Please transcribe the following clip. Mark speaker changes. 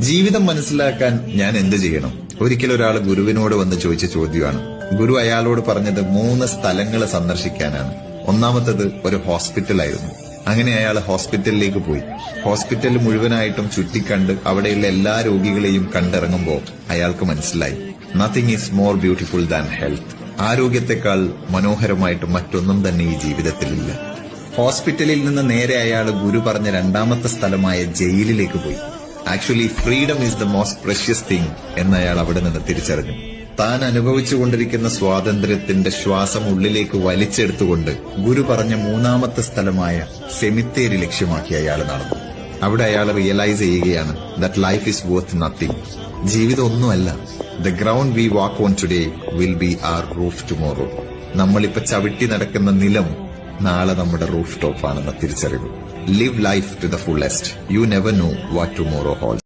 Speaker 1: ജീവിതം മനസ്സിലാക്കാൻ ഞാൻ എന്ത് ചെയ്യണം? ഒരിക്കൽ ഒരാൾ ഗുരുവിനോട് വന്ന് ചോദിച്ച ചോദ്യമാണ്. ഗുരു അയാളോട് പറഞ്ഞത് മൂന്ന് സ്ഥലങ്ങൾ സന്ദർശിക്കാനാണ്. ഒന്നാമത്തത് ഒരു ഹോസ്പിറ്റലായിരുന്നു. അങ്ങനെ അയാൾ ഹോസ്പിറ്റലിലേക്ക് പോയി. ഹോസ്പിറ്റൽ മുഴുവനായിട്ടും ചുറ്റിക്കണ്ട് അവിടെയുള്ള എല്ലാ രോഗികളെയും കണ്ടിറങ്ങുമ്പോൾ അയാൾക്ക് മനസ്സിലായി. Nothing is more beautiful than health ആരോഗ്യത്തെക്കാൾ മനോഹരമായിട്ട് മറ്റൊന്നും തന്നെ ഈ ജീവിതത്തിലില്ല. ഹോസ്പിറ്റലിൽ നിന്ന് നേരെ അയാൾ ഗുരു പറഞ്ഞ രണ്ടാമത്തെ സ്ഥലമായ ജയിലിലേക്ക് പോയി. Actually freedom is the most precious thing എന്ന് അയാൾ അവിടെ നിന്ന് തിരിച്ചറിഞ്ഞു. താൻ അനുഭവിച്ചുകൊണ്ടിരിക്കുന്ന സ്വാതന്ത്ര്യത്തിന്റെ ശ്വാസം ഉള്ളിലേക്ക് വലിച്ചെടുത്തുകൊണ്ട് ഗുരു പറഞ്ഞ മൂന്നാമത്തെ സ്ഥലമായ സെമിത്തേരി ലക്ഷ്യമാക്കി അയാൾ നടന്നു. അവിടെ അയാൾ റിയലൈസ് ചെയ്യുകയാണ് that life is worth nothing ജീവിതം ഒന്നുമല്ല the ground we walk on today will be our roof tomorrow നമ്മളിപ്പോ ചവിട്ടി നടക്കുന്ന നിലം നാളെ നമ്മുടെ റൂഫ് ടോപ്പ് ആണെന്ന തിരിച്ചറിവ്. Live life to the fullest you never know what tomorrow hold